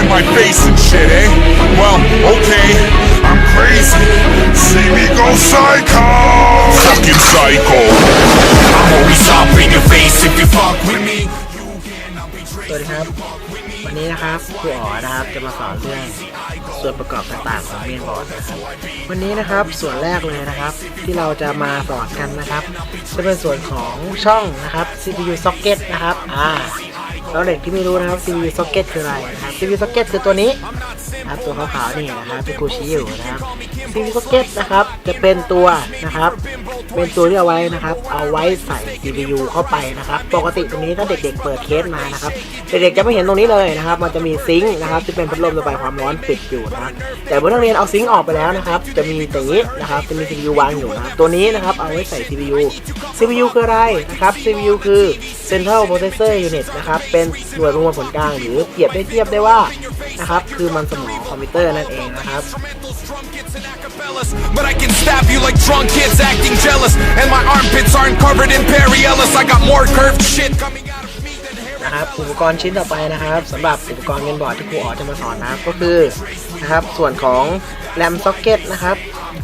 in my face and shit, eh? Well, okay, I'm crazy. See me go psycho. Fucking psycho. I'm always up in your face if you fuck with me. สวัสดีครับ วันนี้นะครับครูอ๋อนะครับจะมาสอนเรื่องส่วนประกอบต่างๆของเมนบอร์ดนะครับ วันนี้นะครับส่วนแรกเลยนะครับ ที่เราจะมาสอนกันนะครับ จะเป็นส่วนของช่องนะครับ CPU socket นะครับ อ่า แล้วเด็กที่ไม่รู้นะครับ CPU socket คืออะไรนะครับ CPU socket คือตัวนี้นะครับตัวขาวๆนี่นะครับที่ครูชี้อยู่นะครับ CPU socket นะครับจะเป็นตัวนะครับ เป็นตัวที่เอาไว้นะครับ เอาไว้ใส่ CPU เข้าไปนะครับ ปกติตรงนี้ถ้าเด็กๆเปิดเคสมานะครับเด็กๆจะไม่เห็นตรงนี้เลยนะครับ มันจะมีซิงค์นะครับที่เป็นพัดลมระบายความร้อนปิดอยู่นะครับแต่เมื่อนักเรียนเอาซิงค์ออกไปแล้วนะครับ จะมีตรงนี้นะครับจะมี CPU วางอยู่นะครับตัวนี้นะครับเอาไว้ใส่ CPU CPU คืออะไรนะครับ CPU คือ Central Processor Unit นะครับเป็นหน่วยประมวลผลกลางหรือเปรียบได้เทียบได้ว่านะครับคือมันสมองคอมพิวเตอร์นั่นเองนะครับ But I can stab you like drunk kids acting jealous. And my armpits aren't covered in Perry Ellis. I got more curved shit coming out of me than hair. นะครับอุปกรณ์ชิ้นต่อไปนะครับสำหรับอุปกรณ์เงินบอร์ดที่ครูอ๋อจะมาสอนนะครับก็คือนะครับส่วนของแรมซ็อกเก็ตนะครับ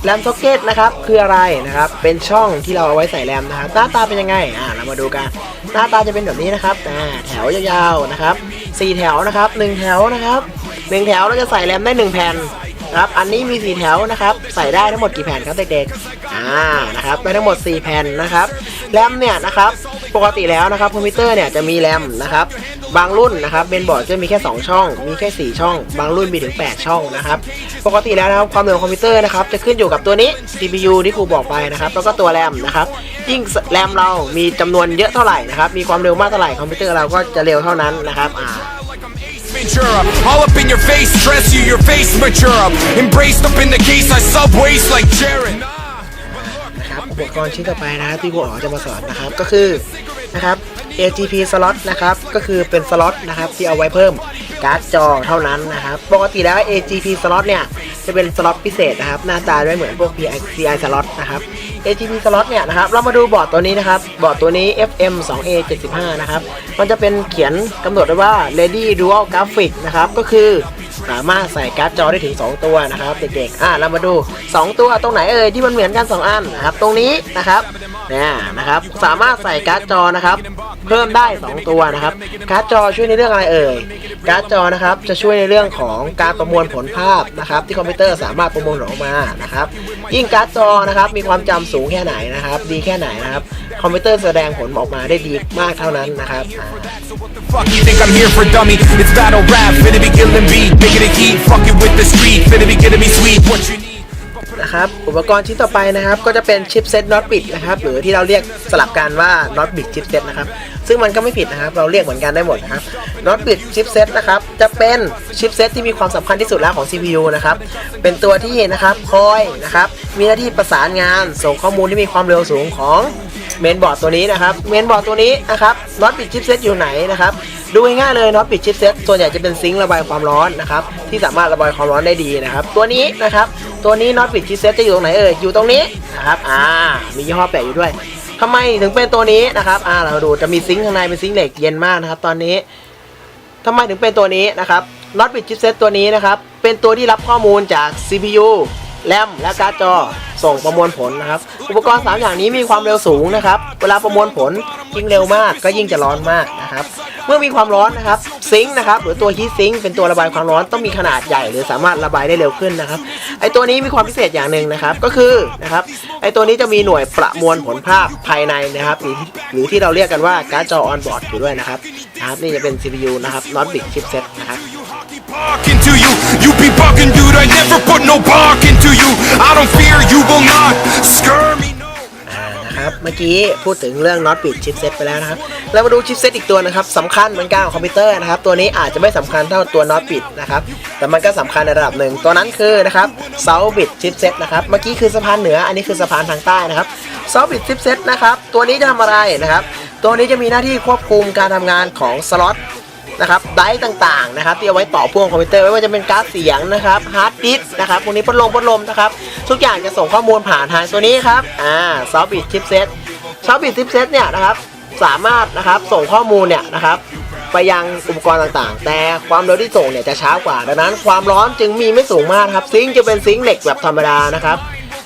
แรมซ็อกเก็ตนะครับคืออะไรนะครับเป็นช่องที่เราเอาไว้ใส่แรมนะครับหน้าตาเป็นยังไงอ่าเรามาดูกัน หน้าตาจะเป็นแบบนี้นะครับอ่าแถวยาวๆนะครับสี่แถวนะครับหนึ่งแถวนะครับหนึ่งแถวเราจะใส่แรมได้หนึ่งแผ่นครับอันนี้มีสี่แถวนะครับ ใส่ได้ทั้งหมดกี่แผ่นครับเด็กๆ อ่า นะครับ ได้ทั้งหมด 4 แผ่นนะครับ แรมเนี่ยนะครับ ปกติแล้วนะครับคอมพิวเตอร์เนี่ยจะมีแรมนะครับ บางรุ่นนะครับเบนบอร์ดจะมีแค่ 2 ช่อง มีแค่ 4 ช่อง บางรุ่นมีถึง 8 ช่องนะครับ ปกติแล้วนะครับความเร็วของคอมพิวเตอร์นะครับจะขึ้นอยู่กับตัวนี้ CPU ที่ครูบอกไปนะครับแล้วก็ตัวแรมนะครับยิ่งแรมเรามีจำนวนเยอะเท่าไหร่นะครับมีความเร็วมากเท่าไหร่คอมพิวเตอร์เราก็จะเร็วเท่านั้นนะครับอ่า Ventura, all up in your face, stress you, your face mature. Embraced up in the case, I subways like Jared. นะครับอุปกรณ์ชิ้นต่อไปนะครับที่ครูอ๋อจะมาสอนนะครับก็คือนะครับ AGP slot นะครับ ก็คือเป็นสล็อตนะครับที่เอาไว้เพิ่มการ์ดจอเท่านั้นนะครับ ปกติแล้ว AGP slot เนี่ยจะเป็นสล็อตพิเศษนะครับ หน้าตาไม่เหมือนพวก PCI slot นะครับ AGP slot เนี่ยนะครับ เรามาดูบอร์ดตัวนี้นะครับ บอร์ดตัวนี้ FM 2A 75นะครับ มันจะเป็นเขียนกำหนดไว้ว่า Ready Dual Graphic นะครับ ก็คือสามารถใส่การ์ดจอได้ถึง 2 ตัวนะครับเด็กๆ อะเรามาดู 2 ตัวตรงไหนเอ่ยที่มันเหมือนกัน 2 อันนะครับ ตรงนี้นะครับเนี่ยนะครับ สามารถใส่การ์ดจอนะครับ เพิ่มได้ 2 ตัวนะครับ การ์ดจอช่วยในเรื่องอะไรเอ่ย การ์ดจอนะครับจะช่วยในเรื่องของการประมวลผลภาพนะครับที่คอมพิวเตอร์สามารถประมวลผลออกมานะครับ ยิ่งการ์ดจอนะครับมีความจำสูงแค่ไหนนะครับ ดีแค่ไหนนะครับ คอมพิวเตอร์แสดงผลออกมาได้ดีมากเท่านั้นนะครับอ่า Fuck you think I'm here for dummy? It's battle rap, finna be killing beat, making it heat, fucking with the street, finna be getting me sweet. What you need? นะครับ อุปกรณ์ชิ้นต่อไปนะครับ ก็จะเป็นชิปเซ็ตน็อตบิดนะครับ หรือที่เราเรียกสลับกันว่าน็อตบิดชิปเซ็ตนะครับ ซึ่งมันก็ไม่ผิดนะครับ เราเรียกเหมือนกันได้หมดนะครับ น็อตบิดชิปเซ็ตนะครับ จะเป็นชิปเซ็ตที่มีความสำคัญที่สุดแล้วของ CPU นะครับ เป็นตัวที่นะครับคอยนะครับ มีหน้าที่ประสานงาน ส่งข้อมูลที่มีความเร็วสูงของเมนบอร์ดตัวนี้นะครับ เมนบอร์ดตัวนี้นะครับ น็อตบิดชิปเซ็ตอยู่ไหนนะครับ ดูง่ายเลยน็อตบิดชิปเซ็ตส่วนใหญ่จะเป็นซิงค์ระบายความร้อนนะครับที่สามารถระบายความร้อนได้ดีนะครับ ตัวนี้นะครับตัวนี้น็อตบิดชิปเซ็ตจะอยู่ตรงไหนเอ่ยอยู่ตรงนี้นะครับอ่ามียี่ห้อแปะอยู่ด้วยทำไมถึงเป็นตัวนี้นะครับอ่าเราดูจะมีซิงค์ข้างในเป็นซิงค์เหล็กเย็นมากนะครับตอนนี้ทำไมถึงเป็นตัวนี้นะครับน็อตบิดชิปเซ็ตตัวนี้นะครับเป็นตัวที่รับข้อมูลจาก CPU แรมและการ์ดจอส่งประมวลผลนะครับ อุปกรณ์ 3 อย่างนี้มีความเร็วสูงนะครับ เวลาประมวลผลยิ่งเร็วมากก็ยิ่งจะร้อนมาก นะครับ เมื่อมีความร้อนนะครับซิงค์นะครับหรือตัวฮีทซิงค์เป็นตัวระบายความร้อนต้องมีขนาดใหญ่ หรือสามารถระบายได้เร็วขึ้นนะครับ ไอตัวนี้มีความพิเศษอย่างหนึ่งนะครับ ก็คือนะครับไอตัวนี้จะมีหน่วยประมวลผลภาพภายในนะครับ หรือหรือที่เราเรียกกันว่าการ์ดจอออนบอร์ดอยู่ด้วยนะครับนะครับนี่จะเป็น CPU นะครับ Not Big Chipset นะครับ Barking to you, you be bugging, dude. I never put no bark into you. I don't fear you will not scare me. No. อ่านะครับเมื่อกี้พูดถึงเรื่อง Not Bit Chipset ไปแล้วนะครับ เรามาดู Chipset อีกตัวนะครับสำคัญเหมือนกันของคอมพิวเตอร์นะครับ ตัวนี้อาจจะไม่สำคัญเท่าตัว Not Bit นะครับ แต่มันก็สำคัญในระดับหนึ่ง ตัวนั้นคือนะครับ South Bit Chipset นะครับ เมื่อกี้คือสะพานเหนือ อันนี้คือสะพานทางใต้นะครับ South Bit Chipset นะครับ ตัวนี้จะทำอะไรนะครับ ตัวนี้จะมีหน้าที่ควบคุมการทำงานของสล็อตนะครับไดร์ต่างๆนะครับที่เอาไว้ต่อพ่วงคอมพิวเตอร์ไม่ว่าจะเป็นการ์ดเสียงนะครับฮาร์ดดิสก์นะครับพวกนี้พัดลมพัดลมนะครับทุกอย่างจะส่งข้อมูลผ่านทางตัวนี้ครับอ่าซอฟต์บิทชิปเซ็ตซอฟต์บิทชิปเซตเนี่ยนะครับ สามารถนะครับส่งข้อมูลเนี่ยนะครับไปยังอุปกรณ์ต่างๆ แต่ความเร็วที่ส่งเนี่ยจะช้ากว่า ดังนั้นความร้อนจึงมีไม่สูงมากครับ ซิงค์จะเป็นซิงค์เหล็กแบบธรรมดานะครับ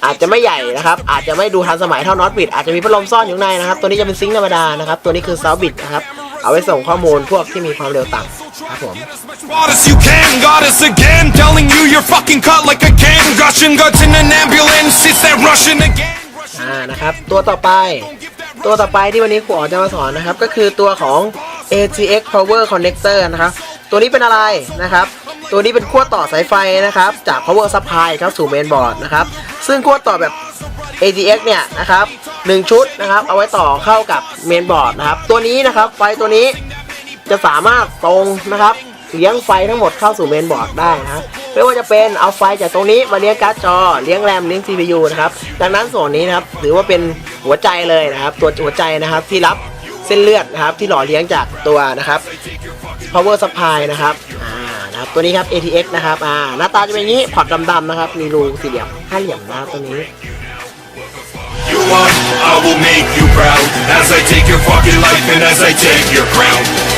อาจจะไม่ใหญ่นะครับ อาจจะไม่ดูทันสมัยเท่าน็อตบิดอาจจะมีพัดลมซ่อนอยู่ข้างในนะครับ ตัวนี้จะเป็นซิงค์ธรรมดานะครับ ตัวนี้คือซาวบิดนะครับ เอาไว้ส่งข้อมูลพวกที่มีความเร็วต่ำครับผม Spot us, you can, got us again. Telling you you're fucking cut like a can. Gushing guts in an ambulance, it's that Russian again. อ่านะครับ ตัวต่อไป ตัวต่อไปที่วันนี้ครูอ๋อจะมาสอนนะครับ ก็คือตัวของ ATX Power Connector นะครับ ตัวนี้เป็นอะไรนะครับ ตัวนี้เป็นขั้วต่อสายไฟนะครับ จาก Power Supply ครับสู่ Main Board นะครับ ซึ่งขั้วต่อแบบ ATX เนี่ยนะครับหนึ่งชุดนะครับ เอาไว้ต่อเข้ากับ Main Board นะครับ ตัวนี้นะครับ ไฟตัวนี้จะสามารถตรงนะครับ เลี้ยงไฟทั้งหมดเข้าสู่เมนบอร์ดได้นะไม่ว่าจะเป็นเอาไฟจากตรงนี้มาเลี้ยงการ์ดจอ เลี้ยงแรมเลี้ยง CPU นะครับดังนั้นส่วนนี้นะครับถือว่าเป็นหัวใจเลยนะครับ ตัวหัวใจนะครับที่รับเส้นเลือดนะครับที่หล่อเลี้ยงจากตัวนะครับ power supply นะครับอ่านะครับตัวนี้ครับ ATX นะครับอ่าหน้าตาจะเป็นอย่างนี้พอร์ตดำๆนะครับ มีรูสี่เหลี่ยมห้าเหลี่ยมนะครับตัวนี้ You want, I will make you proud as I take your fucking life and as I take your crown.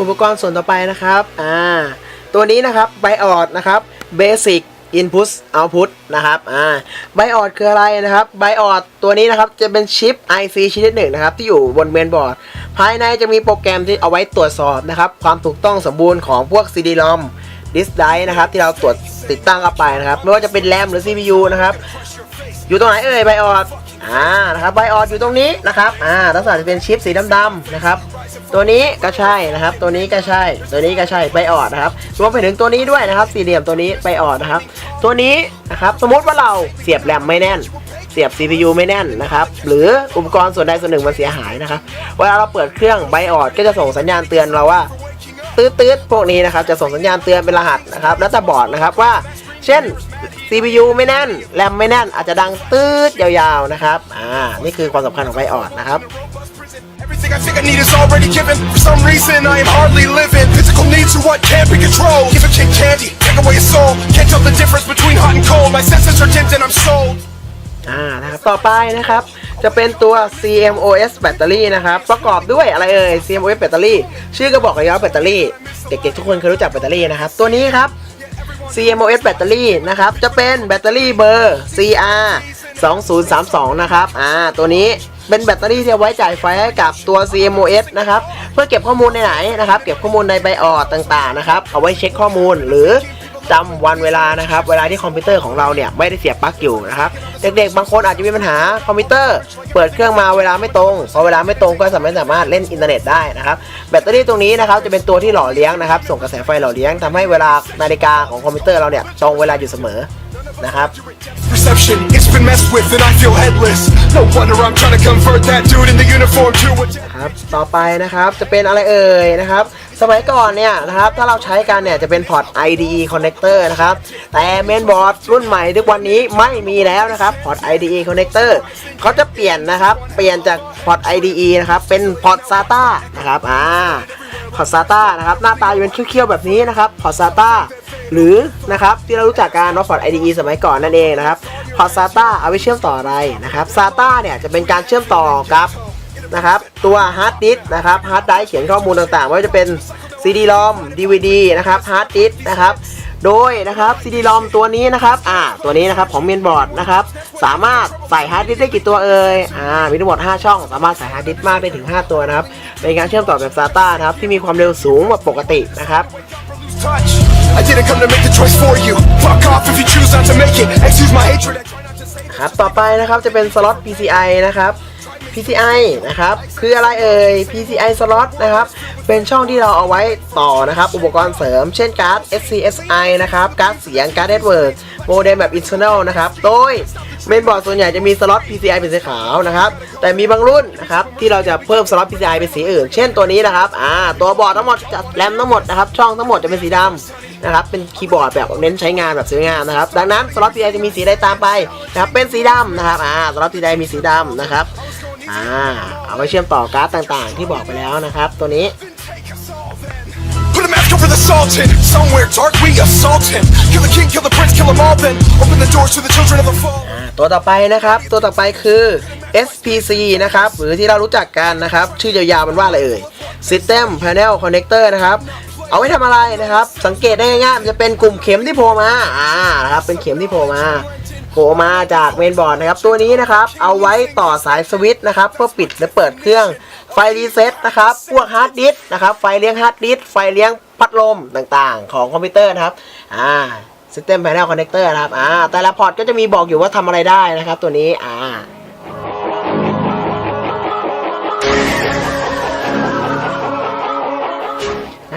อุปกรณ์ส่วนต่อไปนะครับอ่าตัวนี้นะครับไบออดนะครับ Basic Input Output นะครับอ่าไบออดคืออะไรนะครับไบออดตัวนี้นะครับจะเป็นชิป IC ชนิดหนึ่งนะครับที่อยู่บนเมนบอร์ด ภายในจะมีโปรแกรมที่เอาไว้ตรวจสอบนะครับความถูกต้องสมบูรณ์ของพวก CD-ROM ดิสไดนะครับที่เราตรวจติดตั้งเข้าไปนะครับ ไม่ว่าจะเป็นแรมหรือ CPU นะครับ อยู่ตรงไหนเอ่ยไบออด อ่านะครับไบออดอยู่ตรงนี้นะครับอ่าลักษณะจะเป็นชิปสีดำๆนะครับ ตัวนี้ก็ใช่นะครับ ตัวนี้ก็ใช่ ตัวนี้ก็ใช่ไบออดนะครับรวมไปถึงตัวนี้ด้วยนะครับ สี่เหลี่ยมตัวนี้ไบออดนะครับ ตัวนี้นะครับสมมติว่าเราเสียบแรมไม่แน่นเสียบ CPU ไม่แน่นนะครับ หรืออุปกรณ์ส่วนใดส่วนหนึ่งมันเสียหายนะครับ เวลาเราเปิดเครื่องไบออดก็จะส่งสัญญาณเตือนเราว่าตืดๆพวกนี้นะครับ จะส่งสัญญาณเตือนเป็นรหัสนะครับ แล้วจะบอร์ดนะครับว่า เช่น CPU ไม่แน่น แรมไม่แน่น อาจจะดังตืดยาวๆนะครับ อ่า นี่คือความสำคัญของไบออดนะครับ Everything I think I need is already given. For some reason, I am hardly living. Physical needs are what can't be controlled. Give a kid candy, take away his soul. Can't tell the difference between hot and cold. My senses are dimmed and I'm sold. อ่านะครับต่อไปนะครับ จะเป็นตัว CMOS แบตเตอรี่นะครับ ประกอบด้วยอะไรเอ่ย CMOS แบตเตอรี่ ชื่อก็บอกเลยว่าแบตเตอรี่ เด็กๆทุกคนเคยรู้จักแบตเตอรี่นะครับ ตัวนี้ครับ CMOS แบตเตอรี่นะครับ จะเป็นแบตเตอรี่เบอร์ CR 2032 นะครับ อ่า ตัวนี้เป็นแบตเตอรี่ที่เอาไว้จ่ายไฟให้กับตัว CMOS นะครับ เพื่อเก็บข้อมูลในไหนนะครับ เก็บข้อมูลในไบออดต่างๆ นะครับ เอาไว้เช็คข้อมูลหรือจำวันเวลานะครับ เวลาที่คอมพิวเตอร์ของเราเนี่ยไม่ได้เสียบปลั๊กอยู่นะครับ เด็กๆ บางคนอาจจะมีปัญหาคอมพิวเตอร์ เปิดเครื่องมาเวลาไม่ตรง พอเวลาไม่ตรงก็สามารถสามารถเล่นอินเทอร์เน็ตได้นะครับ แบตเตอรี่ตรงนี้นะครับจะเป็นตัวที่หล่อเลี้ยงนะครับ ส่งกระแสไฟหล่อเลี้ยงทำให้เวลานาฬิกาของคอมพิวเตอร์เราเนี่ยตรงเวลาอยู่เสมอนะครับ Perception, it's been messed with and I feel headless. No wonder I'm trying to convert that dude in the uniform to a. ครับ ต่อไปนะครับ จะเป็นอะไรเอ่ยนะครับ สมัยก่อนเนี่ยนะครับถ้าเราใช้กันเนี่ยจะเป็นพอร์ต IDE connector นะครับแต่เมนบอร์ดรุ่นใหม่ทุกวันนี้ไม่มีแล้วนะครับพอร์ต IDE connector เขาจะเปลี่ยนนะครับเปลี่ยนจากพอร์ต IDE นะครับเป็นพอร์ต SATA นะครับอ่าพอร์ต SATA นะครับหน้าตาจะเป็นเขี้ยวๆแบบนี้นะครับพอร์ต SATA หรือนะครับที่เรารู้จักกันว่าพอร์ต IDE สมัยก่อนนั่นเองนะครับพอร์ต SATA เอาไว้เชื่อมต่ออะไรนะครับ SATA เนี่ยจะเป็นการเชื่อมต่อกับ นะครับ ตัวฮาร์ดดิสก์นะครับฮาร์ดไดรฟ์เขียนข้อมูลต่างๆไม่ว่าจะเป็น CD-ROM DVD นะครับฮาร์ดดิสก์นะครับโดยนะครับ CD-ROM ตัวนี้นะครับอ่าตัวนี้นะครับของเมนบอร์ดนะครับสามารถใส่ฮาร์ดดิสก์ได้กี่ตัวเอ่ยอ่ามีทั้งหมด 5 ช่อง สามารถใส่ฮาร์ดดิสก์มากได้ถึง 5 ตัวนะครับเป็นการเชื่อมต่อแบบ SATA นะครับที่มีความเร็วสูงกว่าปกตินะครับ touch. I didn't come to make the choice for you. Fuck off if you choose not to make it. Excuse my hatred. I try not to say ครับ ต่อไปนะครับ จะเป็นสล็อต PCI นะครับ PCI นะครับ คืออะไรเอ่ย PCI สล็อตนะครับ เป็นช่องที่เราเอาไว้ต่อนะครับ อุปกรณ์เสริม เช่นการ์ด SCSI นะครับ การ์ดเสียง การ์ดเน็ตเวิร์กโมเด็มแบบ internal นะครับ โดยเมนบอร์ดส่วนใหญ่จะมีสล็อต PCI เป็นสีขาวนะครับ แต่มีบางรุ่นนะครับที่เราจะเพิ่มสล็อต PCI เป็นสีอื่น เช่นตัวนี้นะครับ อ่า ตัวบอร์ดทั้งหมดจะแรมทั้งหมดนะครับ ช่องทั้งหมดจะเป็นสีดำนะครับ เป็นคีย์บอร์ดแบบเน้นใช้งานแบบสวยงามนะครับ ดังนั้นสล็อต PCI จะมีสีใดตามไปนะครับ เป็นสีดำนะครับ อ่า สล็อต PCI มีสีดำนะครับ อ่าเอาไว้เชื่อมต่อการ์ดต่างๆ ที่บอกไปแล้วนะครับ ตัวนี้ Put a mask over the sultan. Somewhere dark we assault him. Kill the king, kill the prince, kill them all then. Open the doors to the children of the fall. อ่าตัวต่อไปนะครับ ตัวต่อไปคือ SPC นะครับ หรือที่เรารู้จักกันนะครับ ชื่อยาวๆมันว่าอะไรเอ่ย System Panel Connector นะครับ เอาไว้ทำอะไรนะครับ สังเกตได้ง่ายๆมันจะเป็นกลุ่มเข็มที่โผล่มา อ่านะครับ เป็นเข็มที่โผล่มา โผล่มาจากเมนบอร์ดนะครับตัวนี้นะครับเอาไว้ต่อสายสวิตช์นะครับเพื่อปิดและเปิดเครื่องไฟรีเซ็ตนะครับพวกฮาร์ดดิสก์นะครับไฟเลี้ยงฮาร์ดดิสก์ไฟเลี้ยงพัดลมต่างๆ ของคอมพิวเตอร์นะครับอ่า System Panel Connector นะครับอ่าแต่ละพอร์ตก็จะมีบอกอยู่ว่าทำอะไรได้นะครับตัวนี้อ่า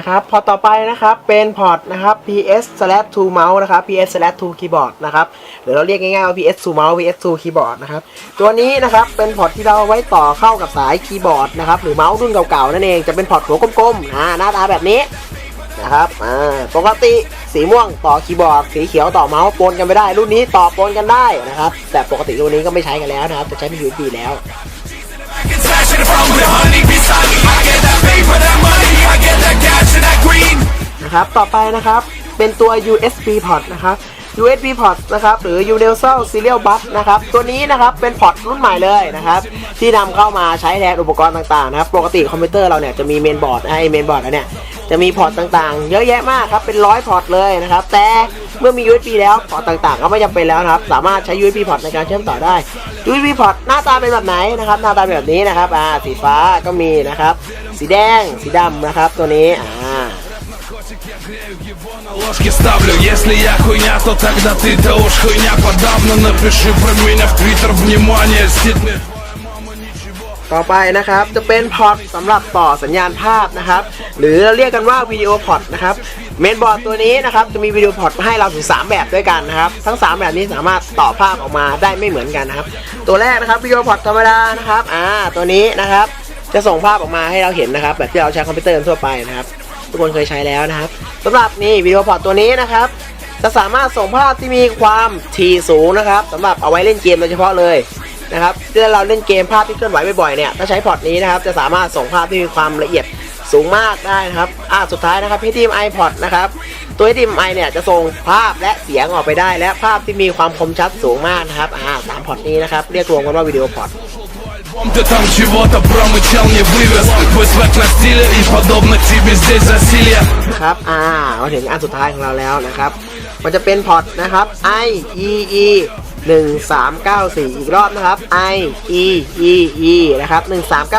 นะครับพอต่อไปนะครับเป็นพอร์ตนะครับ PS slash 2 mouse นะครับ PS slash 2 keyboard นะครับหรือเราเรียกง่ายๆว่า PS 2 mouse PS 2 keyboard นะครับตัวนี้นะครับเป็นพอร์ตที่เราไว้ต่อเข้ากับสายคีย์บอร์ดนะครับหรือเมาส์รุ่นเก่าๆนั่นเองจะเป็นพอร์ตหัวกลมๆอ่าหน้าตาแบบนี้นะครับอ่าปกติสีม่วงต่อคีย์บอร์ดสีเขียวต่อเมาส์ปนกันไม่ได้ รุ่นนี้ต่อปนกันได้นะครับแต่ปกติรุ่นนี้ก็ไม่ใช้กันแล้วนะครับจะใช้เป็น USB แล้ว นะครับ ต่อไปนะครับ เป็นตัว USB port นะครับ USB port นะครับ หรือ Universal Serial Bus นะครับ ตัวนี้นะครับ เป็นพอร์ตรุ่นใหม่เลยนะครับ ที่นำเข้ามาใช้แทนอุปกรณ์ต่างๆนะครับ ปกติคอมพิวเตอร์เราเนี่ยจะมีเมนบอร์ดไอเมนบอร์ดเนี่ยจะมีพอร์ตต่างๆ เยอะแยะมากครับ เป็นร้อยพอร์ตเลยนะครับ แต่เมื่อมี USB แล้วพอร์ตต่างๆ ก็ไม่จำเป็นแล้วนะครับ สามารถใช้ USB port ในการเชื่อมต่อได้ USB port หน้าตาเป็นแบบไหนนะครับ หน้าตาแบบนี้นะครับ อ่า สีฟ้าก็มีนะครับ สีแดง สีดำนะครับ ตัวนี้ อ่า На ложке ставлю, если я хуйня, то тогда ты-то уж хуйня подавно Напиши про меня в твиттер, внимание, Сиднey ต่อไปนะครับจะเป็นพอร์ตสำหรับต่อสัญญาณภาพนะครับ หรือเราเรียกกันว่าวิดีโอพอร์ตนะครับเมนบอร์ดตัวนี้นะครับจะมีวิดีโอพอร์ตมาให้เราถึง 3 แบบด้วยกันนะครับ ทั้ง 3 แบบนี้สามารถต่อภาพออกมาได้ไม่เหมือนกันนะครับ ตัวแรกนะครับวิดีโอพอร์ตธรรมดานะครับอ่าตัวนี้นะครับจะส่งภาพออกมาให้เราเห็นนะครับ แบบที่เราใช้คอมพิวเตอร์ทั่วไปนะครับ ทุกคนเคยใช้แล้วนะครับสำหรับนี่วิดีโอพอร์ตตัวนี้นะครับ จะสามารถส่งภาพที่มีความถี่สูงนะครับสำหรับเอาไว้เล่นเกมโดยเฉพาะเลยนะครับเมื่อเราเล่นเกมภาพที่เคลื่อนไหวบ่อยๆเนี่ยถ้าใช้พอร์ตนี้นะครับจะสามารถส่งภาพที่มีความละเอียดสูงมากได้นะครับ อ่า สุดท้ายนะครับ HDMI port นะครับ ตัว HDMI เนี่ยจะส่งภาพและเสียงออกไปได้ และภาพที่มีความคมชัดสูงมากนะครับ อ่าสามพอร์ตนี้นะครับ เรียกรวมกันว่าวิดีโอพอร์ต Альбом ты там чего-то промычал, не вывез Твой свек на стиле и подобно тебе здесь засилье นะครับ อ่า มาถึงอันสุดท้ายของเราแล้วนะครับ มันจะเป็นพอร์ตนะครับ i e e 1394 อีกรอบนะครับ i e e e นะครับ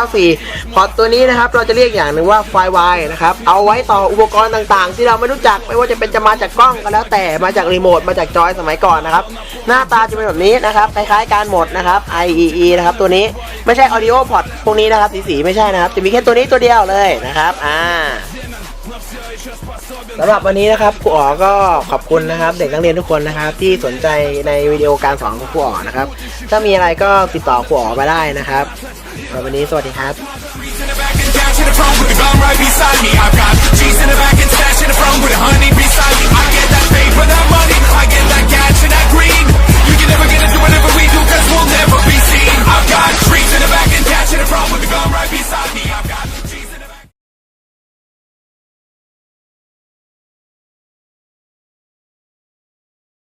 1394 พอร์ตตัวนี้นะครับ เราจะเรียกอย่างหนึ่งว่าไฟล์ Y นะครับ เอาไว้ต่ออุปกรณ์ต่างๆ ที่เราไม่รู้จัก ไม่ว่าจะเป็นจะมาจากกล้องก็แล้วแต่ มาจากรีโมท มาจากจอยสมัยก่อนนะครับ หน้าตาจะเป็นแบบนี้นะครับ คล้ายๆ การหมดนะครับ i e e นะครับ ตัวนี้ ไม่ใช่ audio port พวกนี้นะครับ สีๆ ไม่ใช่นะครับ จะมีแค่ตัวนี้ตัวเดียวเลยนะครับ อ่า สำหรับวันนี้นะครับครูอ๋อก็ขอบคุณนะครับ เด็กนักเรียนทุกคนนะครับ ที่สนใจในวิดีโอการสอนของครูอ๋อนะครับ ถ้ามีอะไรก็ติดต่อครูอ๋อมาได้นะครับสำหรับวันนี้สวัสดีครับ I've got trees in the back and dash in the front with the gun right beside me.